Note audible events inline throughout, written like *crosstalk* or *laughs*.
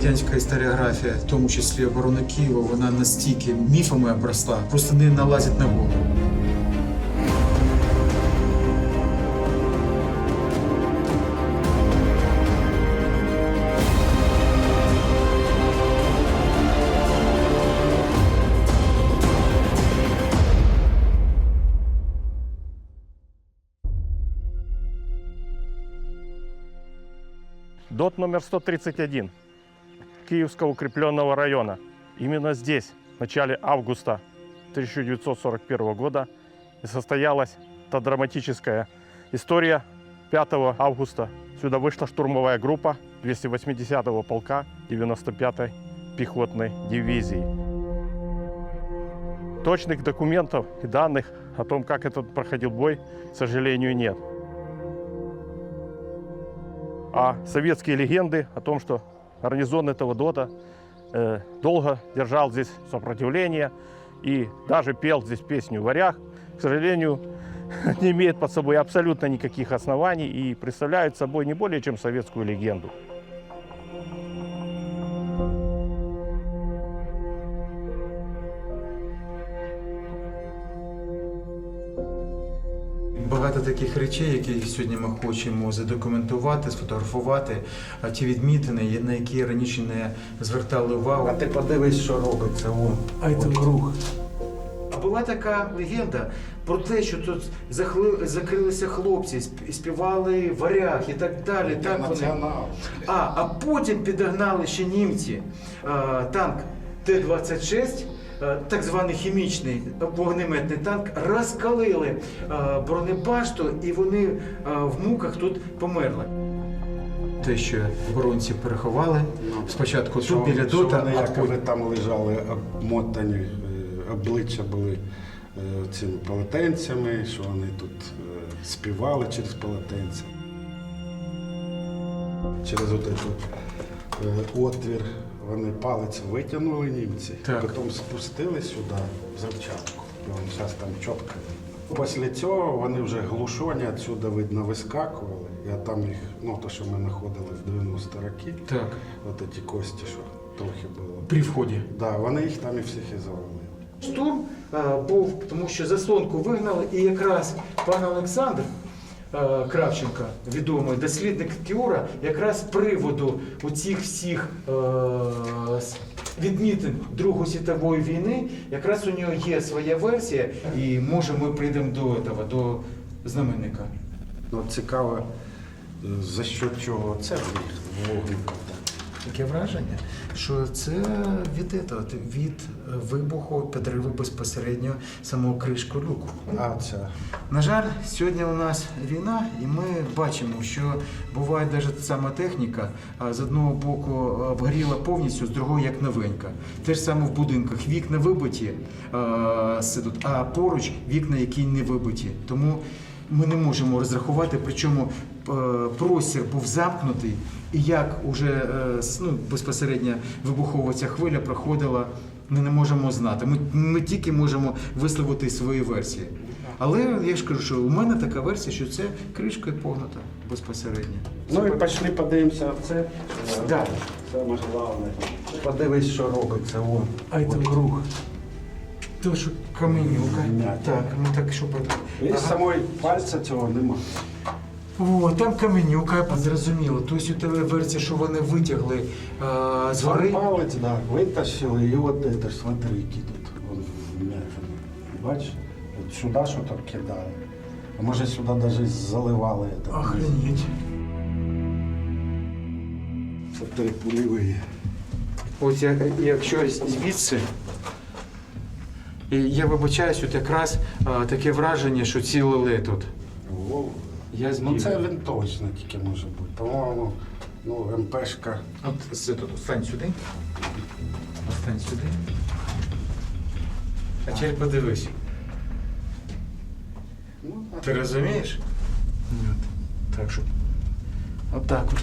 радянська історіографія, в тому числі оборони Києва, вона настільки міфами обросла, просто не налазить на голову. ДОТ номер 131 Киевского укрепленного района. Именно здесь, в начале августа 1941 года, и состоялась та драматическая история. 5 августа сюда вышла штурмовая группа 280-го полка 95-й пехотной дивизии. Точных документов и данных о том, как этот проходил бой, к сожалению, нет. А советские легенды о том, что гарнизон этого ДОТа э, долго держал здесь сопротивление и даже пел здесь песню «Варяг», к сожалению, *laughs* не имеет под собой абсолютно никаких оснований и представляет собой не более чем советскую легенду. Багато таких речей, які сьогодні ми хочемо задокументувати, сфотографувати, а ті відмітини, на які раніше не звертали увагу. А ти подивись, що робиться. О, А це круг. А була така легенда про те, що тут захли... закрилися хлопці, співали варяг і так далі. Так вони. А, а потім підогнали ще німці а, танк Т-26, а, так званий хімічний вогнеметний танк, розкалили а, бронебашту і вони в муках тут померли. Те, що оборонці переховали спочатку Що- тут біля дота, вони а якоби там лежали обмотані, е, обличчя були е, цими полотенцями, що вони тут е, співали через полотенця. Через от отвір вони палець витягнули німці, Так. потім спустили сюди взривчатку. І вон зараз там чітко. Після цього вони вже глушені, відсюди видно вискакували. Я там їх, ну то, що ми знаходили в 90 роки, так, от ці кості, що трохи було. при вході. Да, вони їх там і всіх і завалили. Штурм а, був, тому що заслонку вигнали, і якраз пан Олександр а, Кравченко, відомий дослідник Кіура, якраз приводу приводу цих всіх е, відмітин Другої світової війни, якраз у нього є своя версія, і може ми прийдемо до этого, до знаменника. Ну, цікаво, е, за що чого це вогник. Таке враження, що це від, этого, від вибуху підриву безпосередньо самого кришку люку. А це На жаль, сьогодні у нас війна, і ми бачимо, що буває навіть сама техніка, з одного боку а, вгоріла повністю, з другого як новенька. Те ж саме в будинках. Вікна вибиті, а, а поруч вікна, які не вибиті. Тому ми не можемо розрахувати, причому простір був замкнутий, і як уже е, ну, безпосередньо вибухова ця хвиля проходила, ми не можемо знати. Ми, ми тільки можемо висловити свої версії. Але я ж кажу, що у мене така версія, що це кришкою погнута безпосередньо. Ну і пішли подивимося це. Да. Саме головне. Подивись, що робиться. О, А це круг. То, що каменюка. М'яко. Так, ну так що І Ага. самої пальця цього нема. О, там каменюка, зрозуміло. Тобто у тебе версія, що вони витягли а, з гори. Палець, да, витащили, і от це ж смотри, які тут вм'ятини. Бачиш? От сюди що то кидали. А може сюди навіть заливали. це. Охренеть. Це три пульові. Ось я, якщо звідси, і я вибачаюсь, от якраз а, таке враження, що цілили тут. О, Я Ну це він точно тільки може бути. По-моєму, ну, МПшка. От це стань сюди. Стань сюди. А тепер подивись. Ну, а Ти розумієш? От. Так що. Отак от.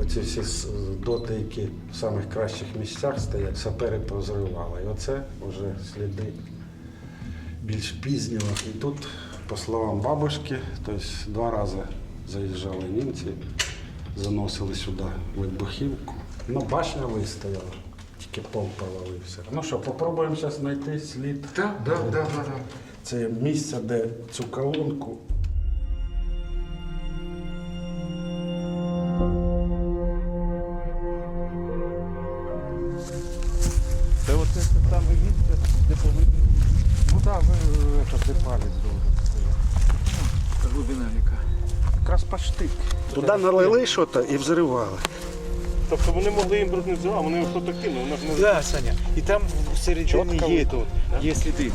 Оці всі с- доти, які в самих кращих місцях стоять, сапери позривали. І оце вже сліди більш пізнього. І тут, по словам бабушки, тобто два рази заїжджали німці, заносили сюди вибухівку. Ну, башня вистояла, тільки пол провалився. Ну що, попробуємо зараз знайти слід. Так, так, так, так. Це місце, де цю колонку. Це, де палець должен стояти. Глибина яка. Якраз почти. Туди налили щось і взривали. Тобто вони могли імпортнити, а вони що то кинули, вона ж не Да, Саня. І там всередині Чітко є тут, є сліди.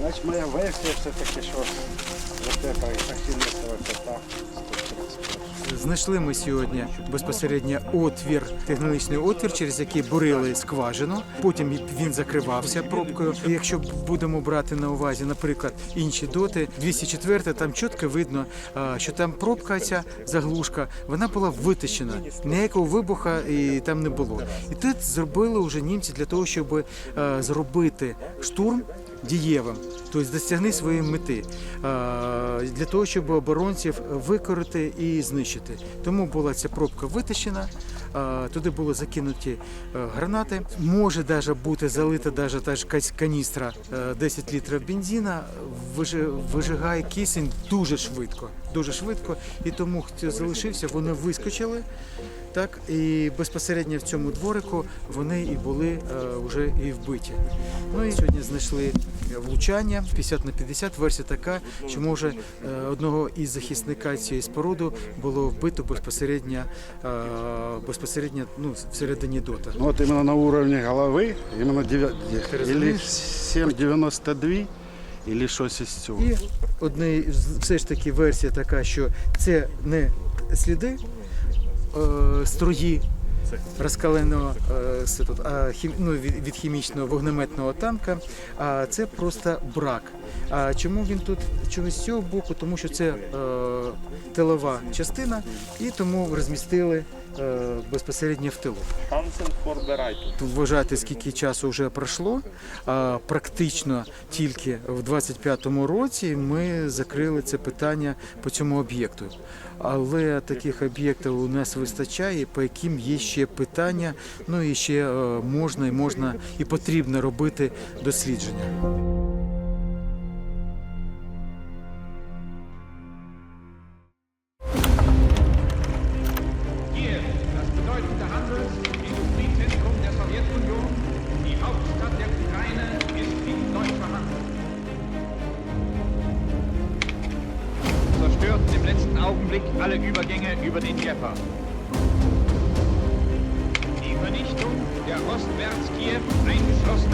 Значить, моя версія все-таки, що вот это ахиллесова пята 131. Знайшли ми сьогодні безпосередньо отвір, технологічний отвір, через який бурили скважину. Потім він закривався пробкою. І якщо будемо брати на увазі, наприклад, інші доти, 204 там чітко видно, а, що там пробка ця заглушка, вона була виточена. Ніякого вибуха і там не було. І тут зробили вже німці для того, щоб е, зробити штурм дієвим, тобто досягни своєї мети е, для того, щоб оборонців викорити і знищити. Тому була ця пробка витащена, туди були закинуті е, гранати. Може навіть бути залита навіть та ж каністра е, 10 літрів бензина, вижи- вижигає кисень дуже швидко. Дуже швидко, і тому хто залишився, вони вискочили. Так, і безпосередньо в цьому дворику вони і були е, вже і вбиті. Ну і сьогодні знайшли влучання 50 на 50. Версія така, що може е, одного із захисника цієї споруди було вбито безпосередньо, е, безпосередньо ну, всередині дота. Ну, от іменно на уровні голови, іменно 9, или 7,92, или щось із цього. І одне все ж таки версія така, що це не сліди е, строї розкаленого е, тут, а, хім, ну, від, від хімічного вогнеметного танка, а це просто брак. А чому він тут чогось з цього боку? Тому що це е, тилова частина, і тому розмістили безпосередньо в тилу. Тут вважати, скільки часу вже пройшло. Практично тільки в 25-му році ми закрили це питання по цьому об'єкту. Але таких об'єктів у нас вистачає, по яким є ще питання. Ну і ще е, можна і можна і потрібно робити дослідження. Alle Übergänge über den Dnieper. Die Vernichtung der ostwärts Kiew eingeschlossenen bolschewistischen